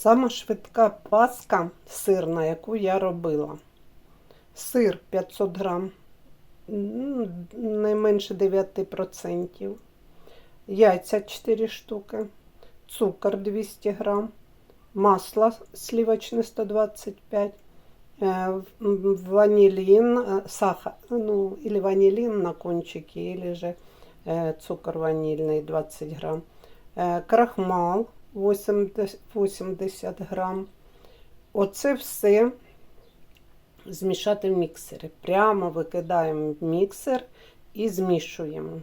Сама швидка паска сирна, яку я робила. Сир 500 грам, м, не менше 9%. Яйця 4 штуки, цукор 200 грам, масло сливочне 125 э, м, ванилин, э, сахар, ну, или ванилин на кончике, или же э, цукор ванильный 20 грамм, Е, крахмал 80, 80 грам. Оце все змішати в міксері. Прямо викидаємо в міксер і змішуємо.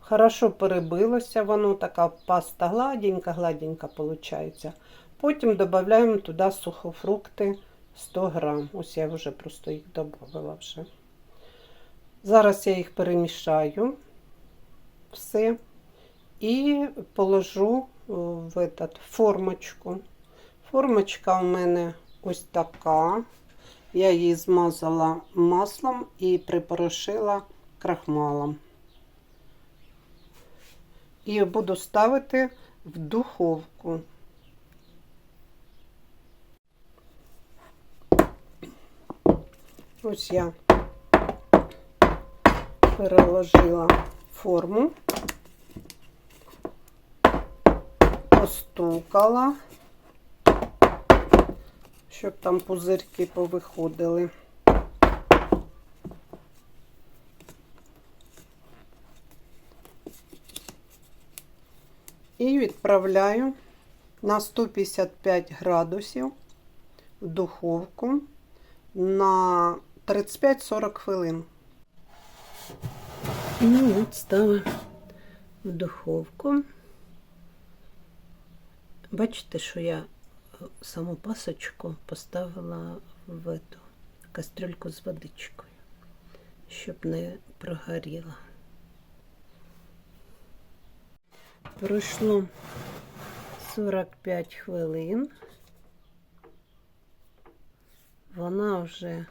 Хорошо перебилося, воно така паста гладенька, гладенька виходить. Потім додаємо туди сухофрукти 100 грам. Ось я вже просто їх додала вже. Зараз я їх перемішаю все і положу в этот, формочку. Формочка у мене ось така. Я її змазала маслом і припорошила крахмалом. І буду ставити в духовку. Ось я переложила форму, постукала, щоб там пузирки повиходили. І відправляю на 155 градусів в духовку на 35-40 хвилин. Ну, от ставимо в духовку. Бачите, що я саму пасочку поставила в эту кастрюльку з водичкою, щоб не прогоріла. Пройшло 45 хвилин. Вона вже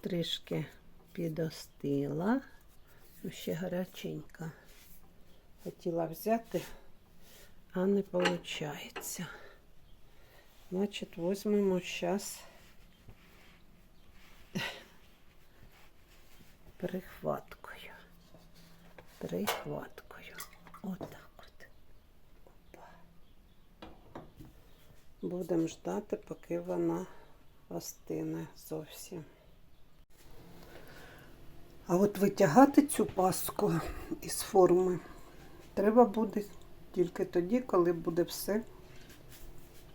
трішки підостила, ну ще гаряченька. Хотіла взяти, а не виходить. Значить, візьмемо зараз прихваткою. Прихваткою. Отак от. Опа. Будемо ждати, поки вона остине зовсім. А от витягати цю паску із форми треба буде тільки тоді, коли буде все,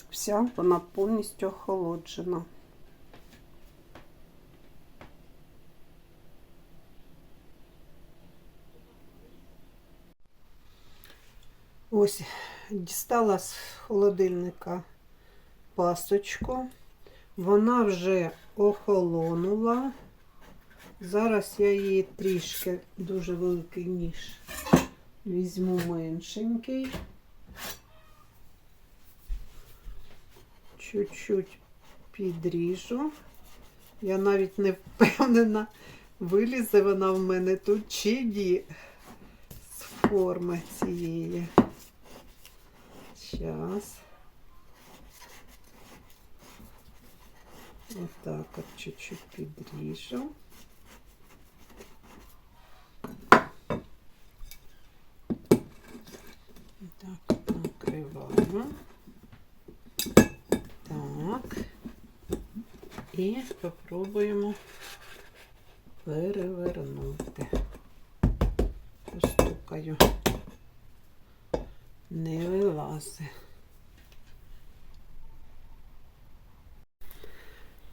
вся вона повністю охолоджена. Ось дістала з холодильника пасочку. Вона вже охолонула. Зараз я її трішки дуже великий ніж. Візьму меншенький. Чуть-чуть підріжу. Я навіть не впевнена, вилізе вона в мене тут чи ні з форми цієї. Зараз. Отак от чуть-чуть підріжу. Так, накриваю. Так. І спробуємо перевернути. Постукаю. Не вилазить.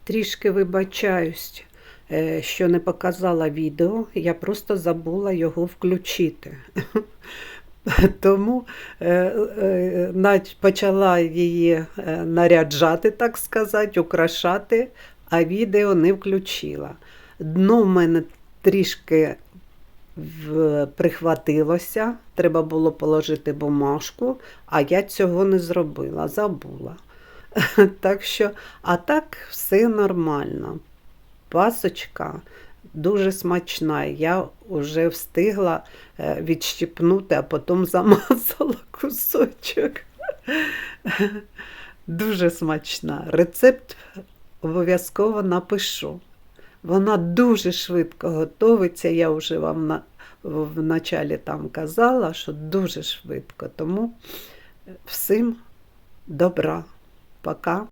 Трішки вибачаюсь, е, що не показала відео, я просто забула його включити. Тому е, е, почала її е, наряджати, так сказати, украшати, а відео не включила. Дно в мене трішки прихватилося, треба було положити бумажку, а я цього не зробила, забула. Так що, а так все нормально. Пасочка дуже смачна. Я вже встигла е, відщипнути, а потім замазала кусочок. Дуже смачна. Рецепт обов'язково напишу. Вона дуже швидко готовиться. Я вже вам на, в началі там казала, що дуже швидко. Тому всім добра. Пока.